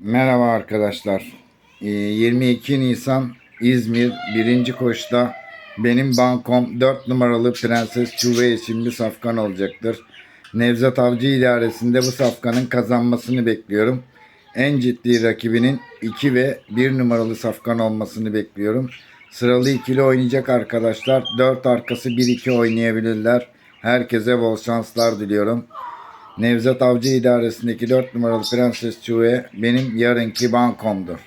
Merhaba arkadaşlar. Ee, 22 Nisan İzmir 1. koşta benim bankom 4 numaralı Prenses Çuve isimli safkan olacaktır. Nevzat Avcı idaresinde bu safkanın kazanmasını bekliyorum. En ciddi rakibinin 2 ve 1 numaralı safkan olmasını bekliyorum. Sıralı ikili oynayacak arkadaşlar. 4 arkası 1-2 oynayabilirler. Herkese bol şanslar diliyorum. Nevzat Avcı idaresindeki 4 numaralı Prenses Çuve benim yarınki bankomdur.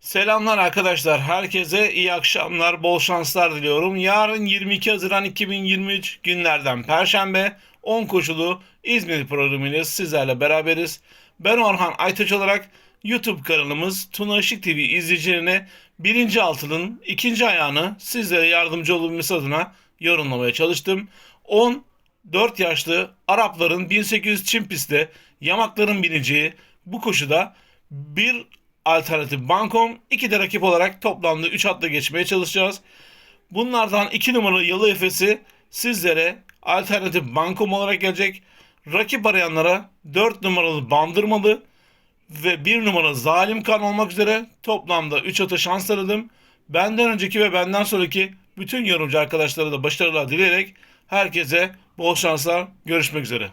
Selamlar arkadaşlar. Herkese iyi akşamlar, bol şanslar diliyorum. Yarın 22 Haziran 2023 günlerden Perşembe 10 koşulu İzmir programıyla sizlerle beraberiz. Ben Orhan Aytaç olarak YouTube kanalımız Tuna Işık TV izleyicilerine birinci altının ikinci ayağını sizlere yardımcı olabilmesi adına yorumlamaya çalıştım. 10 4 yaşlı Arapların 1800 Çin pistte yamakların bineceği bu koşuda bir alternatif bankom, iki de rakip olarak toplamda 3 atla geçmeye çalışacağız. Bunlardan 2 numaralı Yalı Efes'i sizlere alternatif bankom olarak gelecek. Rakip arayanlara 4 numaralı Bandırmalı ve 1 numaralı Zalim Kan olmak üzere toplamda 3 ata şans tanıdım. Benden önceki ve benden sonraki bütün yorumcu arkadaşlara da başarılar dileyerek herkese bol şanslar. Görüşmek üzere.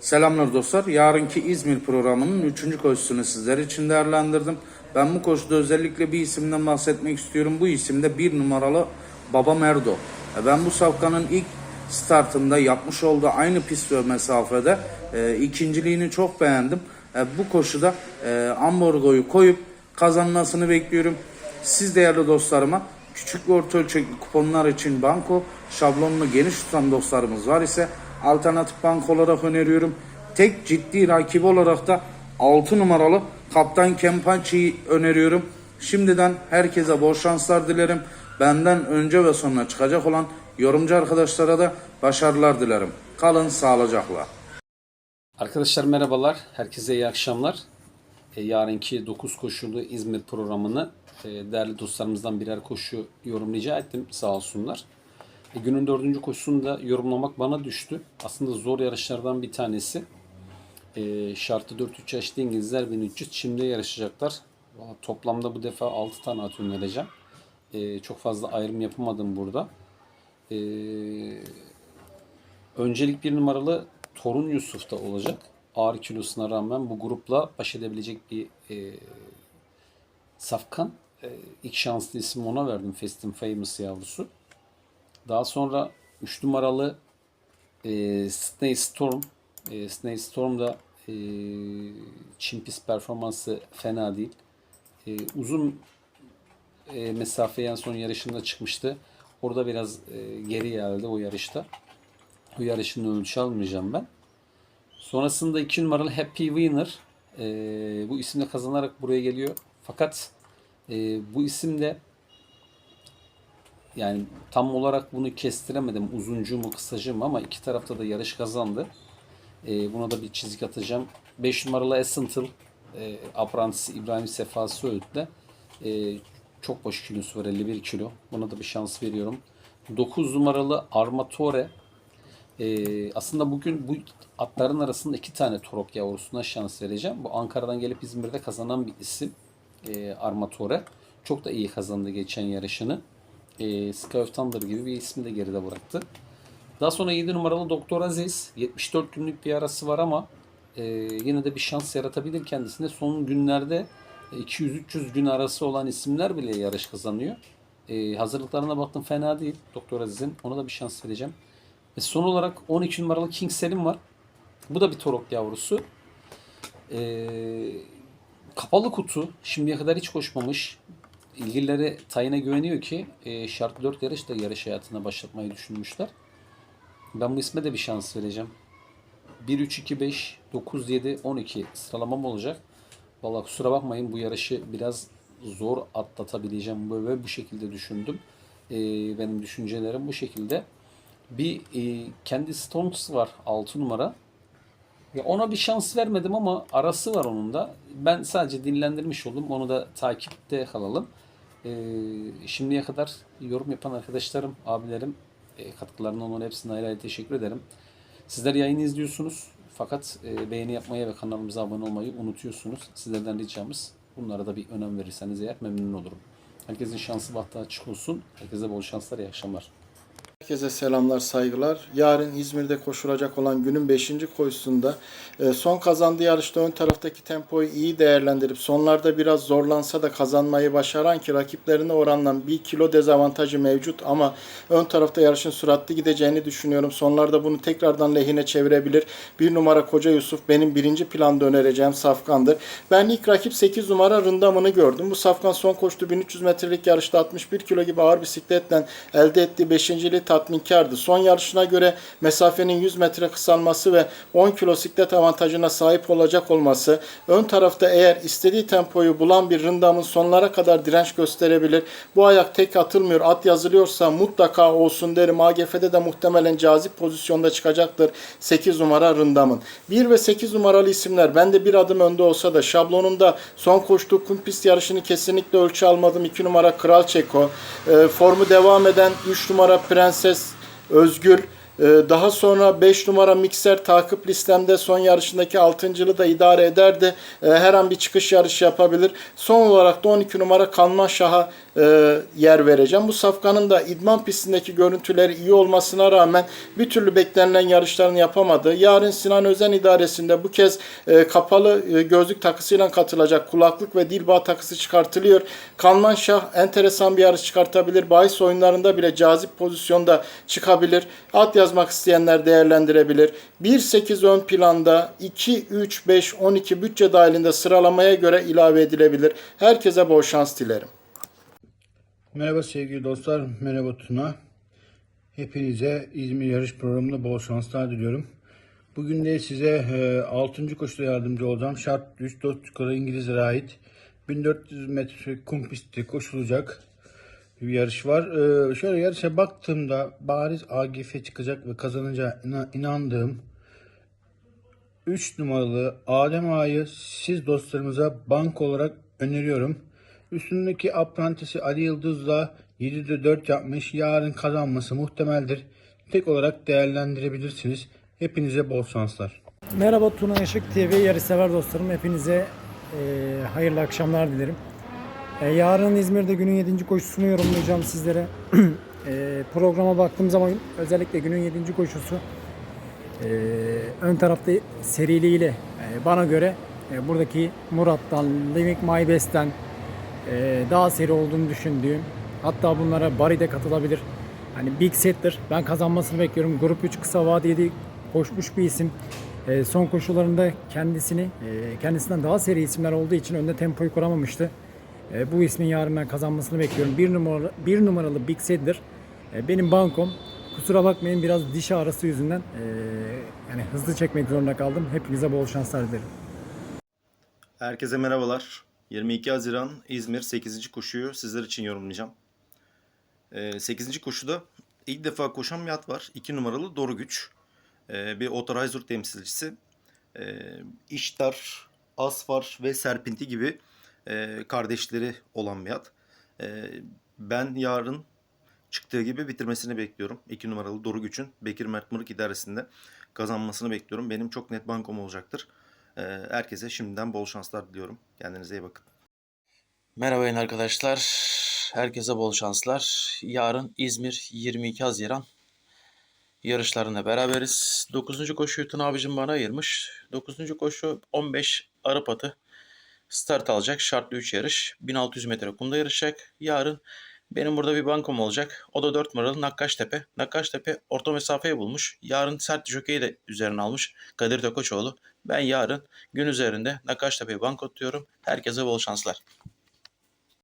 Selamlar dostlar. Yarınki İzmir programının 3. koşusunu sizler için değerlendirdim. Ben bu koşuda özellikle bir isimden bahsetmek istiyorum. Bu isim de bir numaralı Baba Merdo. E, Ben bu safkanın ilk startında yapmış olduğu aynı pist ve mesafede e, ikinciliğini çok beğendim. E, bu koşuda e, ambargoyu koyup kazanmasını bekliyorum. Siz değerli dostlarıma küçük ve orta ölçekli kuponlar için banko şablonunu geniş tutan dostlarımız var ise alternatif bank olarak öneriyorum. Tek ciddi rakibi olarak da 6 numaralı Kaptan Kempachi'yi öneriyorum. Şimdiden herkese bol şanslar dilerim. Benden önce ve sonra çıkacak olan yorumcu arkadaşlara da başarılar dilerim. Kalın sağlıcakla. Arkadaşlar merhabalar. Herkese iyi akşamlar. E, yarınki 9 koşulu İzmir programını e, değerli dostlarımızdan birer koşu yorum rica ettim. Sağ olsunlar. E, günün dördüncü koşusunu da yorumlamak bana düştü. Aslında zor yarışlardan bir tanesi. E, şartı 4-3 yaşlı İngilizler 1300 çimde yarışacaklar. Toplamda bu defa 6 tane at önereceğim. E, çok fazla ayrım yapamadım burada. Öncelik bir numaralı Torun Yusuf'ta olacak. Ağır kilosuna rağmen bu grupla baş edebilecek bir e, safkan. E, ilk şanslı ismi ona verdim. Fast and Famous yavrusu. Daha sonra 3 numaralı e, Snake Storm. E, Snake Storm da e, Çimpis performansı fena değil. E, uzun e, mesafeye en son yarışında çıkmıştı. Orada biraz e, geri geldi o yarışta. Bu yarışın ölçü almayacağım ben. Sonrasında 2 numaralı Happy Winner. e, bu isimle kazanarak buraya geliyor. Fakat e, bu isimde yani tam olarak bunu kestiremedim. Uzuncu mu kısacı mı ama iki tarafta da yarış kazandı. E, buna da bir çizik atacağım. 5 numaralı Essential e, Apprentice İbrahim Sefa Söğüt'le e, çok boş kilosu var 51 kilo. Buna da bir şans veriyorum. 9 numaralı Armatore ee, aslında bugün bu atların arasında iki tane Torok yavrusuna şans vereceğim. Bu Ankara'dan gelip İzmir'de kazanan bir isim. Ee, Armatore. Çok da iyi kazandı geçen yarışını. Ee, Sky of Thunder gibi bir ismi de geride bıraktı. Daha sonra 7 numaralı Doktor Aziz. 74 günlük bir arası var ama e, yine de bir şans yaratabilir kendisine. Son günlerde 200-300 gün arası olan isimler bile yarış kazanıyor. E, hazırlıklarına baktım fena değil Doktor Aziz'in. Ona da bir şans vereceğim. Ve son olarak 12 numaralı King Selim var. Bu da bir torok yavrusu. Ee, kapalı kutu. Şimdiye kadar hiç koşmamış. İlgilileri tayine güveniyor ki e, şart 4 yarış da yarış hayatına başlatmayı düşünmüşler. Ben bu isme de bir şans vereceğim. 1, 3, 2, 5, 9, 7, 12 sıralamam olacak. Vallahi kusura bakmayın bu yarışı biraz zor atlatabileceğim böyle bu şekilde düşündüm. Ee, benim düşüncelerim bu şekilde. Bir e, kendi Stones var 6 numara. Ya ona bir şans vermedim ama arası var onun da. Ben sadece dinlendirmiş oldum. Onu da takipte kalalım. E, şimdiye kadar yorum yapan arkadaşlarım, abilerim e, katkılarından onların hepsine ayrı ayrı teşekkür ederim. Sizler yayını izliyorsunuz. Fakat e, beğeni yapmayı ve kanalımıza abone olmayı unutuyorsunuz. Sizlerden ricamız bunlara da bir önem verirseniz eğer memnun olurum. Herkesin şansı bahtı açık olsun. Herkese bol şanslar, iyi akşamlar. Herkese selamlar, saygılar. Yarın İzmir'de koşulacak olan günün 5. koşusunda e, son kazandığı yarışta ön taraftaki tempoyu iyi değerlendirip sonlarda biraz zorlansa da kazanmayı başaran ki rakiplerine oranla bir kilo dezavantajı mevcut ama ön tarafta yarışın süratli gideceğini düşünüyorum. Sonlarda bunu tekrardan lehine çevirebilir. Bir numara Koca Yusuf benim birinci planda önereceğim Safkan'dır. Ben ilk rakip 8 numara Rındam'ını gördüm. Bu Safkan son koştu 1300 metrelik yarışta 61 kilo gibi ağır bisikletle elde ettiği 5.liği tatminkardı. Son yarışına göre mesafenin 100 metre kısalması ve 10 kilo siklet avantajına sahip olacak olması, ön tarafta eğer istediği tempoyu bulan bir Rındam'ın sonlara kadar direnç gösterebilir. Bu ayak tek atılmıyor. At yazılıyorsa mutlaka olsun derim. AGF'de de muhtemelen cazip pozisyonda çıkacaktır. 8 numara Rındam'ın. 1 ve 8 numaralı isimler bende bir adım önde olsa da şablonunda son koştuğu kum pist yarışını kesinlikle ölçü almadım. 2 numara Kral Çeko. E, formu devam eden 3 numara Prenses Özgür. Ee, Daha sonra 5 numara mikser takip listemde son yarışındaki 6.lığı da idare ederdi. Ee, Her an bir çıkış yarışı yapabilir. Son olarak da 12 numara Kanman Şah'a e, yer vereceğim. Bu safkanın da idman pistindeki görüntüleri iyi olmasına rağmen bir türlü beklenilen yarışlarını yapamadı. Yarın Sinan Özen idaresinde bu kez e, kapalı e, gözlük takısıyla katılacak. Kulaklık ve dil bağı takısı çıkartılıyor. Kanman Şah enteresan bir yarış çıkartabilir. Bahis oyunlarında bile cazip pozisyonda çıkabilir. At yazmak isteyenler değerlendirebilir. 1-8 ön planda 2-3-5-12 bütçe dahilinde sıralamaya göre ilave edilebilir. Herkese bol şans dilerim. Merhaba sevgili dostlar, merhaba Tuna. Hepinize İzmir yarış programında bol şanslar diliyorum. Bugün de size e, 6. koşuda yardımcı olacağım. Şart 3 4 yukarı İngilizlere ait 1400 metre kum pistte koşulacak bir yarış var. E, şöyle yarışa baktığımda bariz AGF çıkacak ve kazanacağına inandığım 3 numaralı Adem Ağa'yı siz dostlarımıza bank olarak öneriyorum. Üstündeki aprantisi Ali Yıldız'la 7'de 4 yapmış. Yarın kazanması muhtemeldir. Tek olarak değerlendirebilirsiniz. Hepinize bol şanslar. Merhaba Tuna Işık TV yarışsever dostlarım. Hepinize e, hayırlı akşamlar dilerim. E, yarın İzmir'de günün 7. koşusunu yorumlayacağım sizlere. e, programa baktığım zaman özellikle günün 7. koşusu e, ön tarafta seriliğiyle e, bana göre e, buradaki Murat'tan, Living My Best'ten e, daha seri olduğunu düşündüğüm hatta bunlara Bari de katılabilir. Hani Big Set'tir. Ben kazanmasını bekliyorum. Grup 3 kısa vadeli koşmuş bir isim. E, son koşularında kendisini e, kendisinden daha seri isimler olduğu için önde tempoyu kuramamıştı. E, bu ismin yarın ben kazanmasını bekliyorum. Bir numaralı, bir numaralı Big Set'dir. E, benim bankom. Kusura bakmayın biraz diş ağrısı yüzünden e, yani hızlı çekmek zorunda kaldım. Hepinize bol şanslar dilerim. Herkese merhabalar. 22 Haziran İzmir 8. koşuyu sizler için yorumlayacağım. Ee, 8. koşuda ilk defa koşan bir at var. 2 numaralı Doru Güç. Ee, bir Authorizer temsilcisi. Ee, İştar, Asfar ve Serpinti gibi e, kardeşleri olan bir at. Ee, ben yarın çıktığı gibi bitirmesini bekliyorum. 2 numaralı Doru Güç'ün Bekir Mert Mırık idaresinde kazanmasını bekliyorum. Benim çok net bankom olacaktır. Ee, Herkese şimdiden bol şanslar diliyorum. Kendinize iyi bakın. Merhaba yayın arkadaşlar. Herkese bol şanslar. Yarın İzmir 22 Haziran yarışlarına beraberiz. 9. koşuyu Tuna abicim bana ayırmış. 9. koşu 15 Arap atı start alacak. Şartlı 3 yarış. 1600 metre kumda yarışacak. Yarın benim burada bir bankom olacak. O da 4 numaralı Nakkaştepe. Nakkaştepe orta mesafeyi bulmuş. Yarın sert jokeyi de üzerine almış. Kadir Tokoçoğlu. Ben yarın gün üzerinde Nakkaştepe'yi banko tutuyorum. Herkese bol şanslar.